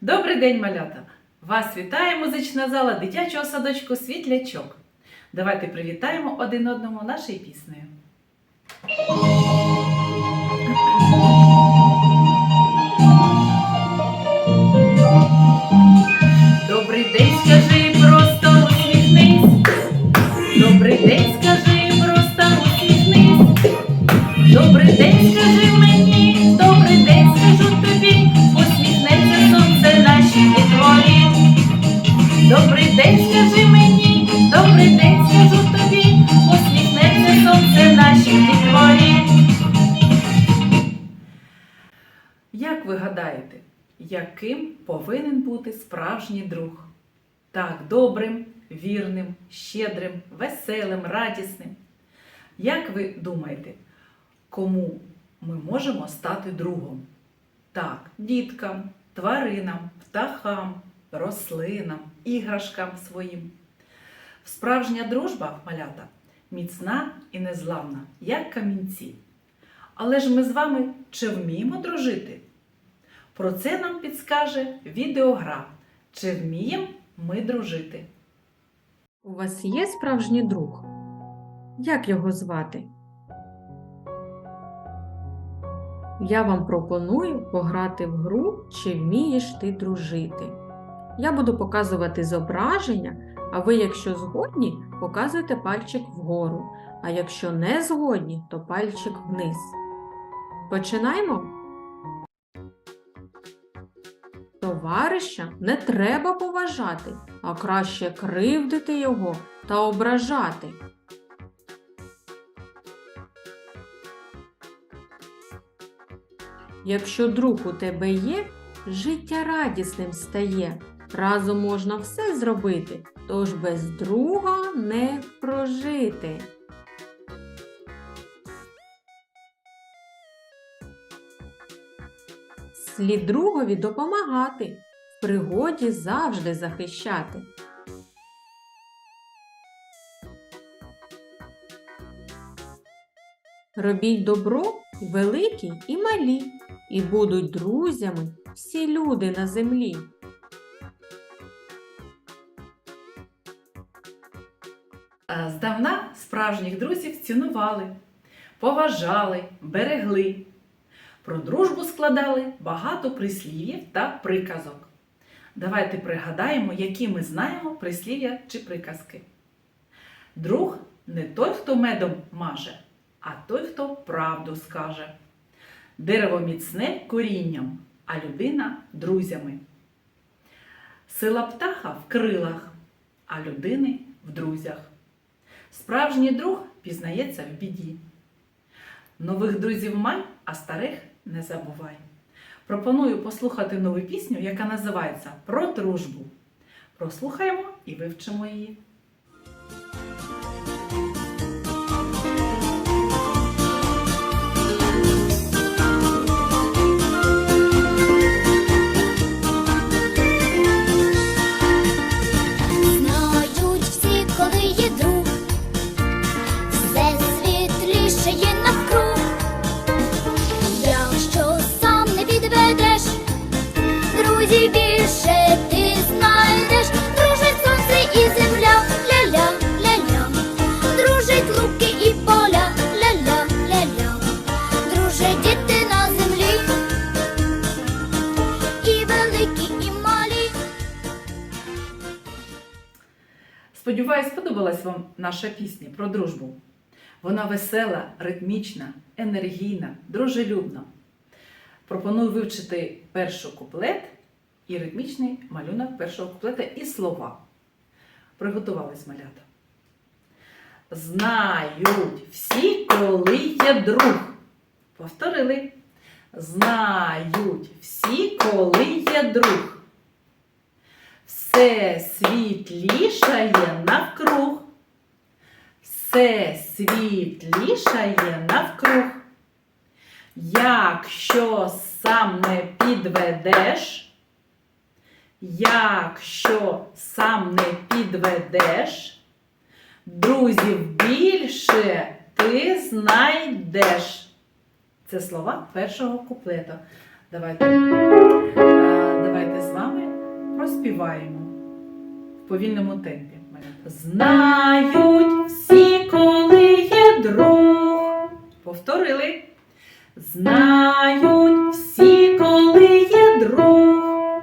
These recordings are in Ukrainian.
Добрий день, малята! Вас вітає музична зала дитячого садочку Світлячок. Давайте привітаємо один одному нашою піснею. Нашій дітворі. Як ви гадаєте, яким повинен бути справжній друг? Так, добрим, вірним, щедрим, веселим, радісним. Як ви думаєте, кому ми можемо стати другом? Так, діткам, тваринам, птахам, рослинам, іграшкам своїм. Справжня дружба, малята, міцна і незламна, як камінці. Але ж ми з вами чи вміємо дружити? Про це нам підскаже відеогра. Чи вміємо ми дружити? У вас є справжній друг? Як його звати? Я вам пропоную пограти в гру Чи вмієш ти дружити. Я буду показувати зображення, а ви, якщо згодні, показуйте пальчик вгору, а якщо не згодні, то пальчик вниз. Починаємо? Товариша не треба поважати, а краще кривдити його та ображати. Якщо друг у тебе є, життя радісним стає. Разом можна все зробити, тож без друга не прожити. Слід другові допомагати, в пригоді завжди захищати. Робіть добро великі і малі, і будуть друзями всі люди на землі. Здавна справжніх друзів цінували, поважали, берегли. Про дружбу складали багато прислів'їв та приказок. Давайте пригадаємо, які ми знаємо прислів'я чи приказки. Друг не той, хто медом маже, а той, хто правду скаже. Дерево міцне корінням, а людина друзями. Сила птаха в крилах, а людини в друзях. Справжній друг пізнається в біді. Нових друзів май, а старих не забувай. Пропоную послухати нову пісню, яка називається Про дружбу. Прослухаємо і вивчимо її. Сподіваюсь, сподобалась вам наша пісня про дружбу. Вона весела, ритмічна, енергійна, дружелюбна. Пропоную вивчити перший куплет і ритмічний малюнок першого куплета і слова. Приготувались малята. Знають всі, коли є друг. Повторили. Знають всі, коли є друг. Все світлішає навкруг. Все світлішає навкруг. Якщо сам не підведеш, якщо сам не підведеш, друзів більше ти знайдеш. Це слова першого куплету. Давайте, повільному темпі. Знають всі, коли є друг. Повторили. Знають всі, коли є друг.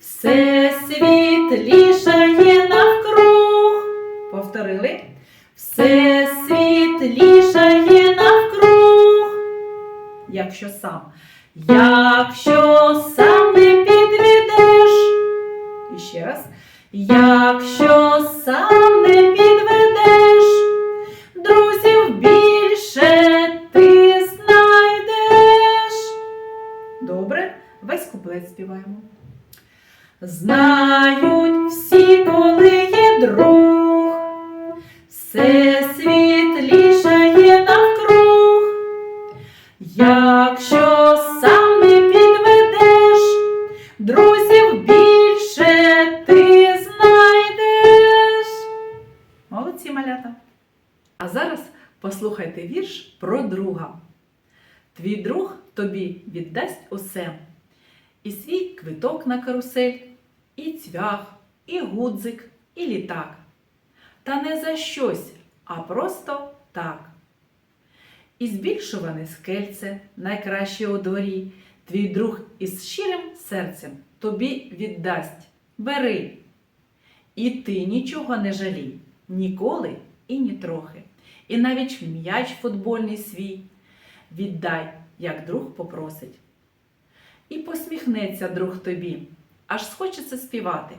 Все світлішає навкруг. Повторили. Все світлішає навкруг. Якщо сам. Якщо сам не підведеш. І ще раз. Якщо сам не підведеш, друзів більше ти знайдеш. Добре, весь куплет співаємо. Знають всі, коли є друг, все Молодці малята. А зараз послухайте вірш про друга. Твій друг тобі віддасть усе. І свій квиток на карусель, і цвях, і гудзик, і літак. Та не за щось, а просто так. І збільшуване скельце, найкраще у дворі, твій друг із щирим серцем тобі віддасть. Бери. І ти нічого не жалій, ніколи і ні трохи. І навіть м'яч футбольний свій віддай, як друг попросить. І посміхнеться друг тобі, аж схочеться співати.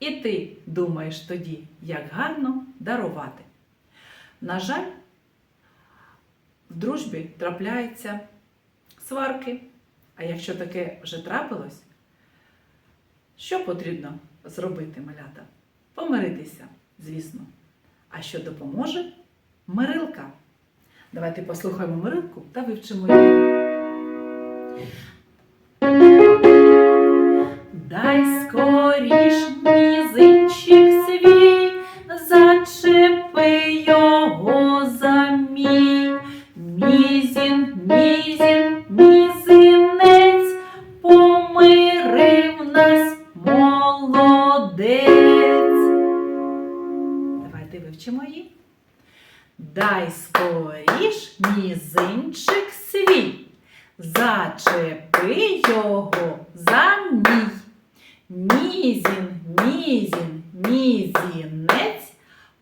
І ти думаєш тоді, як гарно дарувати. На жаль, в дружбі трапляються сварки. А якщо таке вже трапилось, що потрібно зробити, малята? Помиритися, звісно. А що допоможе? Мирилка. Давайте послухаємо мирилку та вивчимо її. Дай скоріш мізинчик свій, зачепи його за мій. Мізін, мізін, мізинець, помирив нас молодець. Вивчимо її. Дай скоріш мізинчик свій, зачепи його за мій. Мізін, мізін, мізінець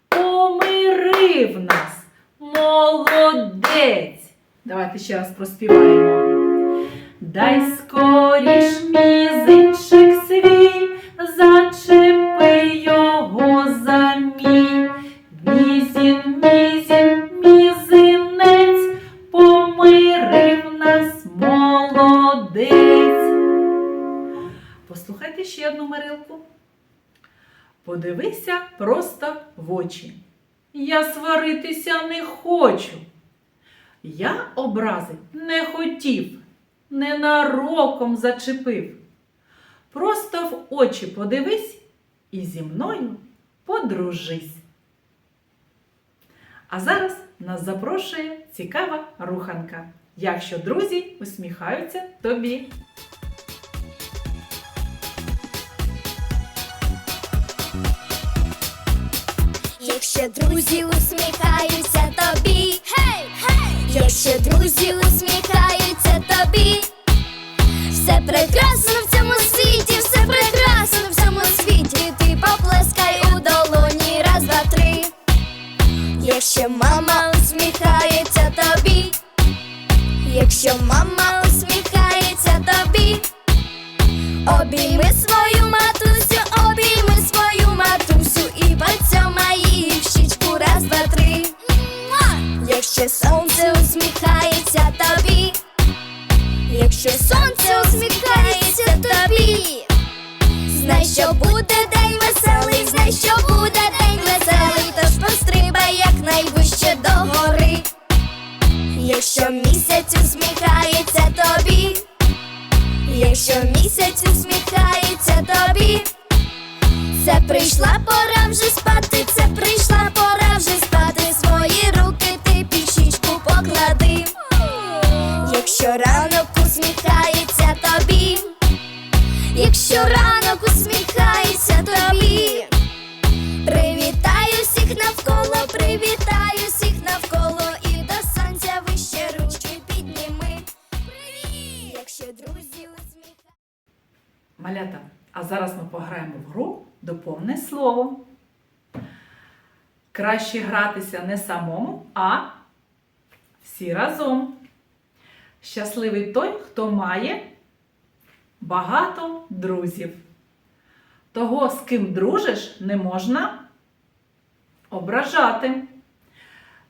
помирив нас, молодець. Давайте ще раз проспіваємо. Дай скоріш мізинчик Послухайте ще одну мирилку. Подивися просто в очі. Я сваритися не хочу. Я образить не хотів, ненароком зачепив. Просто в очі подивись і зі мною подружись. А зараз нас запрошує цікава руханка. Якщо друзі усміхаються тобі. Якщо друзі усміхаються тобі, гей, гей! Якщо друзі усміхаються тобі, все прекрасно в цьому світі, все прекрасно в цьому світі. Ти поплескай у долоні, раз, два, три. Якщо мама усміхається тобі, якщо мама усміхається тобі, обійми знай, що буде день веселий, знай, що буде день веселий, тож пострибай якнайвище до гори. Якщо місяць усміхається тобі, якщо місяць усміхається тобі, це прийшла пора вже спати, доповне слово. Краще гратися не самому, а всі разом. Щасливий той, хто має багато друзів. Того, з ким дружиш, не можна ображати.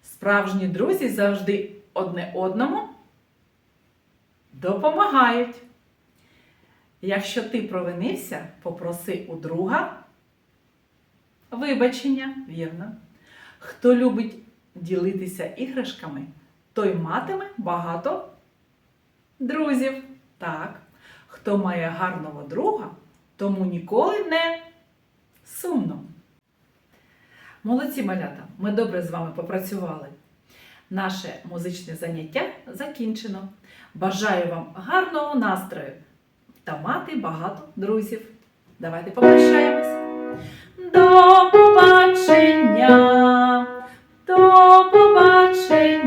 Справжні друзі завжди одне одному допомагають. Якщо ти провинився, попроси у друга вибачення, вірно. Хто любить ділитися іграшками, той матиме багато друзів. Так. Хто має гарного друга, тому ніколи не сумно. Молодці малята, ми добре з вами попрацювали. Наше музичне заняття закінчено. Бажаю вам гарного настрою та мати багато друзів. Давайте попрощаємось. То побачення, то побачення.